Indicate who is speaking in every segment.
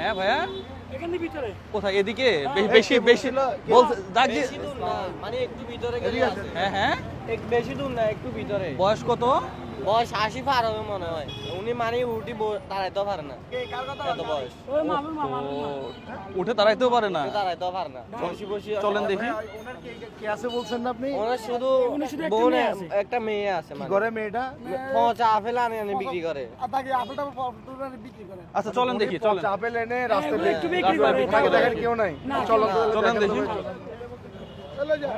Speaker 1: হ্যাঁ ভাইয়া এখানে ভিতরে কোথায় এদিকে হ্যাঁ, বেশি বেশি
Speaker 2: বল দাগ মানে একটু ভিতরে গেলে হ্যাঁ হ্যাঁ বেশি দূর না একটু ভিতরে বয়স কত বয়স আশি পার হবে মনে হয় উনি মানে উঠি দাঁড়াইতেও পারে না এত বয়স
Speaker 1: উঠে দাঁড়াইতেও পারে না
Speaker 2: দাঁড়াইতেও পারে না
Speaker 1: বসি বসি চলেন দেখি
Speaker 3: কি আছে বলছেন আপনি
Speaker 2: ওনার শুধু বোন একটা মেয়ে আছে
Speaker 3: মানে ঘরে মেয়েটা
Speaker 2: পচা আপেল আনে আনে বিক্রি করে
Speaker 1: আচ্ছা চলেন দেখি চলেন
Speaker 3: আপেল এনে রাস্তায় হ্যাঁ, একটু বিক্রি করে থাকে দেখেন কেউ নাই
Speaker 1: চলেন চলেন দেখি চলে যা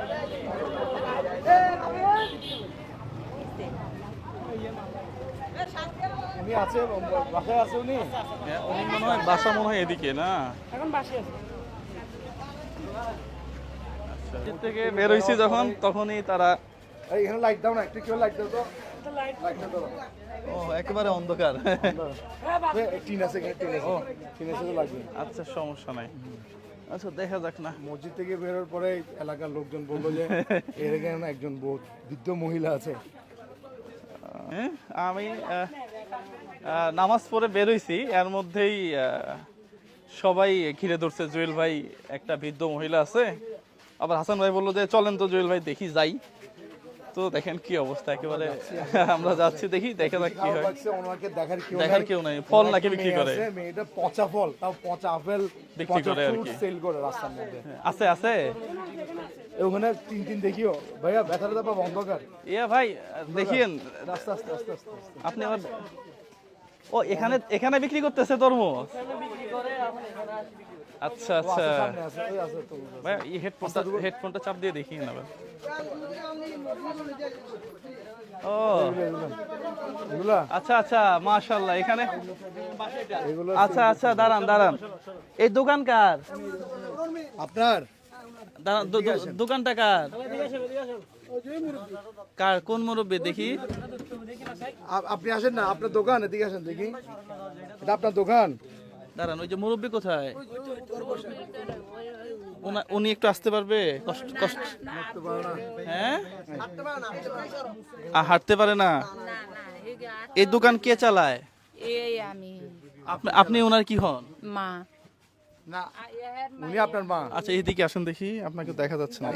Speaker 3: উনি আছে বাসায় আছে উনি
Speaker 1: হ্যাঁ, উনি মনে হয় বাসা মনে হয় এদিকে না এখন বাসায় আছে আচ্ছা, থেকে বের যখন তখনই তারা
Speaker 3: এখানে লাইট দাও না একটু কেউ লাইট দাও তো
Speaker 1: ও একেবারে অন্ধকার হ্যাঁ, আচ্ছা সমস্যা নাই আচ্ছা দেখা যাক না
Speaker 3: মসজিদ থেকে বেরোর এলাকার লোকজন বললো যে এর একজন বৃদ্ধ মহিলা আছে
Speaker 1: হ্যাঁ, আমি নামাজ পড়ে বেরোইছি এর মধ্যেই সবাই ঘিরে ধরছে জুয়েল ভাই একটা বৃদ্ধ মহিলা আছে আবার হাসান ভাই বললো যে চলেন তো জুয়েল ভাই দেখি যাই তো দেখেন কি অবস্থা একেবারে আমরা যাচ্ছি দেখি দেখা যাক কি হয় দেখার কেউ নাই ফল নাকি বিক্রি করে
Speaker 3: এটা পচা ফল তাও পচা আপেল বিক্রি করে আর কি সেল করে আছে আছে ওখানে তিন তিন দেখিও ভাইয়া ব্যথাটা দাপা বন্ধ
Speaker 1: ইয়া ভাই দেখিয়েন
Speaker 3: আস্তে আস্তে আস্তে আস্তে
Speaker 1: আপনি আবার ও এখানে এখানে বিক্রি করতেছে তরমুজ আচ্ছা আচ্ছা ভাই এই হেডফোনটা হেডফোনটা চাপ দিয়ে দেখি না ভাই ও আচ্ছা আচ্ছা মাশাআল্লাহ এখানে আচ্ছা আচ্ছা দাঁড়ান দাঁড়ান এই দোকান কার আপনার দোকানটা কার কার কোন মুরব্বী দেখি
Speaker 3: আপনি আসেন না আপনার দোকান এদিকে আসেন দেখি এটা আপনার দোকান
Speaker 1: দাঁড়ান ওই যে মুরব্বী কোথায় উনি একটু আসতে পারবে কষ্ট কষ্ট হ্যাঁ আর হাঁটতে পারে না এই দোকান কে চালায় আপনি ওনার কি হন
Speaker 4: মা
Speaker 3: না উনি আপনার মা
Speaker 1: আচ্ছা এদিকে আসেন দেখি আপনাকে দেখা যাচ্ছে না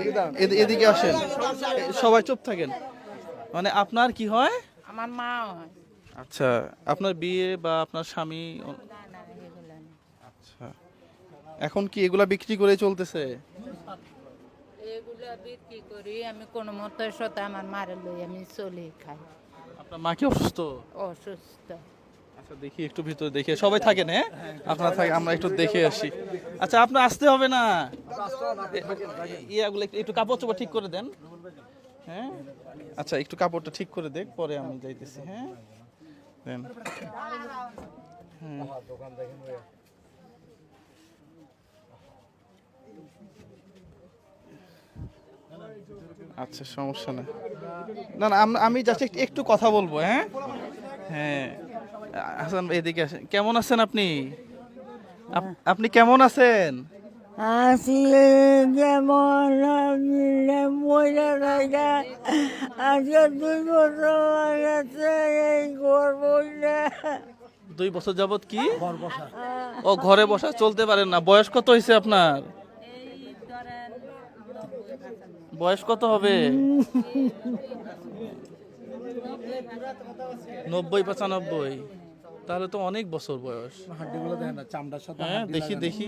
Speaker 1: এদিকে আসেন সবাই চুপ থাকেন মানে আপনার কি হয়
Speaker 4: আমার মা হয়
Speaker 1: আচ্ছা আপনার বিয়ে বা আপনার স্বামী আচ্ছা এখন কি এগুলা বিক্রি করে চলতেছে
Speaker 4: এগুলা বিক্রি করি আমি কোনো মতে সতা আমার মারে লই আমি চলে খাই
Speaker 1: আপনার মা কি অসুস্থ অসুস্থ আচ্ছা দেখি একটু ভিতরে দেখি সবাই থাকেন হ্যাঁ, হ্যাঁ আপনারা থাকে আমরা একটু দেখে আসি আচ্ছা আপনার আসতে হবে না ইয়াগুলো একটু কাপড় চোপড় ঠিক করে দেন হ্যাঁ আচ্ছা একটু কাপড়টা ঠিক করে দেখ পরে আমি যাইতেছি হ্যাঁ দেন হ্যাঁ। আচ্ছা সমস্যা না না আমি জাস্ট একটু কথা বলবো হ্যাঁ হ্যাঁ হাসান এদিকে কেমন আছেন আপনি আপনি কেমন আছেন
Speaker 4: আসলে যেমন মহিলা রাজা আজকে দুই বছর গেছে এই গর্বটা
Speaker 1: দুই বছর যাবত কি ও ঘরে বসা চলতে পারেন না বয়স কত হয়েছে আপনার বয়স কত হবে নব্বই পঁচানব্বই তাহলে তো অনেক বছর বয়স
Speaker 3: হাড্ডিগুলো দেখেন না চামড়ার সাথে হ্যাঁ
Speaker 1: দেখি দেখি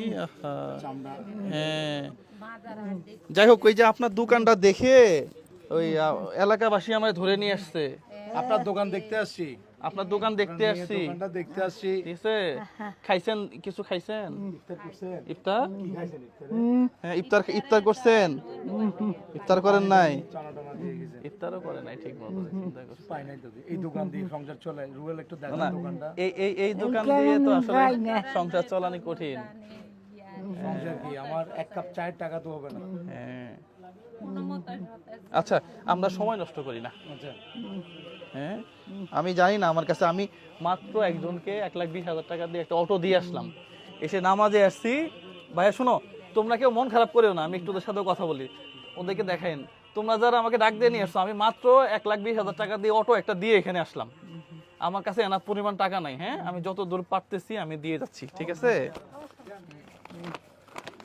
Speaker 1: চামড়া হ্যাঁ যাই হোক ওই যে আপনার দোকানটা দেখে ওই এলাকাবাসী আমায় ধরে নিয়ে আসছে
Speaker 3: আপনার দোকান দেখতে আসছি
Speaker 1: আপনার দোকান দেখতে আসছি দোকানটা দেখতে আসছি ঠিক আছে খাইছেন কিছু খাইছেন ইফতার হ্যাঁ ইফতার ইফতার করছেন ইফতার করেন নাই ইফতারও নাই ঠিক মতো
Speaker 3: পাই নাই তো এই দোকান দিয়ে সংসার চলে রুয়েল একটু দেখেন দোকানটা
Speaker 1: এই এই এই দোকান দিয়ে তো আসলে সংসার চলানি কঠিন
Speaker 3: সংসার কি আমার এক কাপ চায়ের টাকা তো হবে না হ্যাঁ
Speaker 1: আচ্ছা আমরা সময় নষ্ট করি না আচ্ছা। হ্যাঁ আমি জানি না আমার কাছে আমি মাত্র একজনকে এক লাখ বিশ হাজার টাকা দিয়ে একটা অটো দিয়ে আসলাম এসে নামাজে আসছি ভাইয়া শোনো তোমরা কেউ মন খারাপ করেও না আমি একটু ওদের সাথেও কথা বলি ওদেরকে দেখাইন তোমরা যারা আমাকে ডাক দিয়ে নিয়ে আসছো আমি মাত্র এক লাখ বিশ হাজার টাকা দিয়ে অটো একটা দিয়ে এখানে আসলাম আমার কাছে এনার পরিমাণ টাকা নাই হ্যাঁ আমি যত দূর পারতেছি আমি দিয়ে যাচ্ছি ঠিক আছে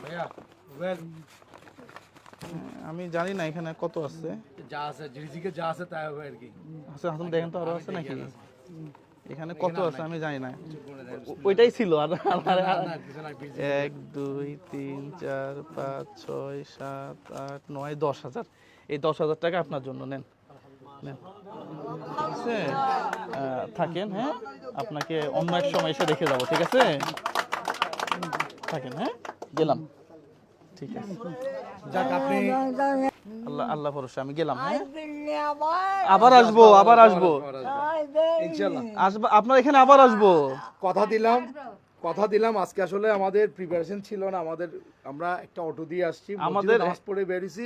Speaker 1: ভাইয়া আমি জানি না এখানে কত আছে
Speaker 3: যা আছে রিজিকে যা আছে তাই হবে আর কি
Speaker 1: আচ্ছা হাসান দেখেন তো আরো আছে নাকি এখানে কত আছে আমি জানি না ওইটাই ছিল আর এক দুই তিন চার পাঁচ ছয় সাত আট নয় দশ হাজার এই দশ হাজার টাকা আপনার জন্য নেন ঠিক আছে থাকেন হ্যাঁ আপনাকে অন্য এক সময় এসে দেখে যাবো ঠিক আছে থাকেন হ্যাঁ গেলাম ঠিক
Speaker 3: আছে যাক
Speaker 1: আল্লাহ আল্লাহ ভরসা আমি গেলাম হ্যাঁ? আবার আসবো আবার আসবো আসবো আপনার এখানে আবার আসবো
Speaker 3: কথা দিলাম কথা দিলাম আজকে আসলে আমাদের প্রিপারেশন ছিল না আমাদের আমরা একটা অটো দিয়ে আসছি আমাদের নামাজ বেরিয়েছি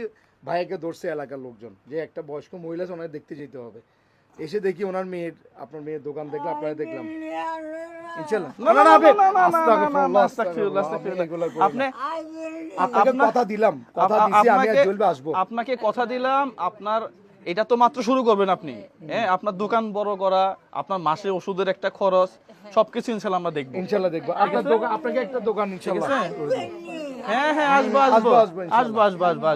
Speaker 3: ভাইকে ধরছে এলাকার লোকজন যে একটা বয়স্ক মহিলা আছে ওনাকে দেখতে যেতে হবে এসে দেখি ওনার মেয়ের আপনার মেয়ের দোকান দেখলাম আপনার দেখলাম
Speaker 1: আপনাকে কথা দিলাম আপনার এটা তো মাত্র শুরু করবেন আপনি হ্যাঁ আপনার দোকান বড় করা আপনার মাসে ওষুধের একটা খরচ সবকিছু ইনশাল্লাহ দেখবো
Speaker 3: ইনশাল্লাহ দেখবো আপনার দোকান আপনাকে একটা দোকান ইনশাআল্লাহ
Speaker 1: হ্যাঁ হ্যাঁ আসবো আসবো আসবো আসবো আসবো আসবো আসবো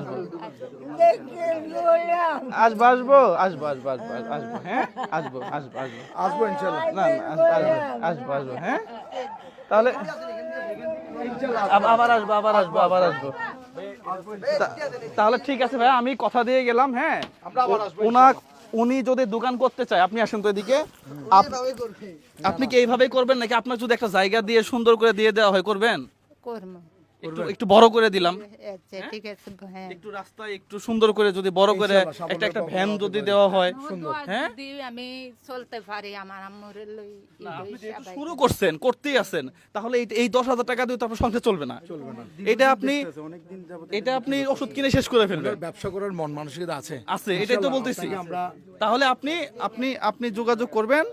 Speaker 1: আসবো আসবো আসবো আসবো আসবো হ্যাঁ আসবো আসবো আসবো
Speaker 3: আসবো ইনশাল্লাহ
Speaker 1: না না আসবো আসবো হ্যাঁ তাহলে আবার আসবো আবার আসবো আবার আসবো তাহলে ঠিক আছে ভাই আমি কথা দিয়ে গেলাম হ্যাঁ ওনা উনি যদি দোকান করতে চায় আপনি আসেন তো এদিকে আপনি কি এইভাবেই করবেন নাকি আপনার যদি একটা জায়গা দিয়ে সুন্দর করে দিয়ে দেওয়া হয় করবেন একটু বড় করে দিলাম হ্যাঁ, হ্যাঁ, আচ্ছা, হ্যাঁ? একটু একটু সুন্দর করে যদি বড় করে একটা একটা ভ্যান যদি দেওয়া হয়
Speaker 4: হ্যাঁ আমি চলতে পারি আমার লই
Speaker 1: শুরু করছেন করতেই আছেন তাহলে এই দশ হাজার টাকা দিয়ে তো আপনার সংসার চলবে না এটা আপনি এটা আপনি ওষুধ কিনে শেষ করে ফেলবেন
Speaker 3: ব্যবসা করার মন মানসিকতা আছে
Speaker 1: আছে এটাই তো বলতেছি তাহলে আপনি আপনি আপনি যোগাযোগ করবেন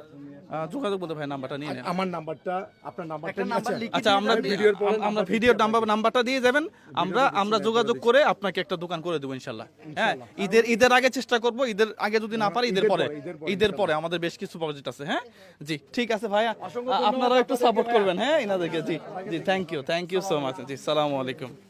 Speaker 1: যোগাযোগ বলতে ভাই নাম্বারটা নিয়ে নেন
Speaker 3: আমার নাম্বারটা আপনার নাম্বারটা
Speaker 1: আচ্ছা আমরা ভিডিওর আমরা ভিডিওর নাম্বার নাম্বারটা দিয়ে যাবেন আমরা আমরা যোগাযোগ করে আপনাকে একটা দোকান করে দেবো ইনশাআল্লাহ হ্যাঁ ঈদের ঈদের আগে চেষ্টা করব ঈদের আগে যদি না পারি ঈদের পরে ঈদের পরে আমাদের বেশ কিছু প্রজেক্ট আছে হ্যাঁ জি ঠিক আছে ভাই আপনারা একটু সাপোর্ট করবেন হ্যাঁ ইনাদেরকে জি জি thank you thank you so much জি সালামু আলাইকুম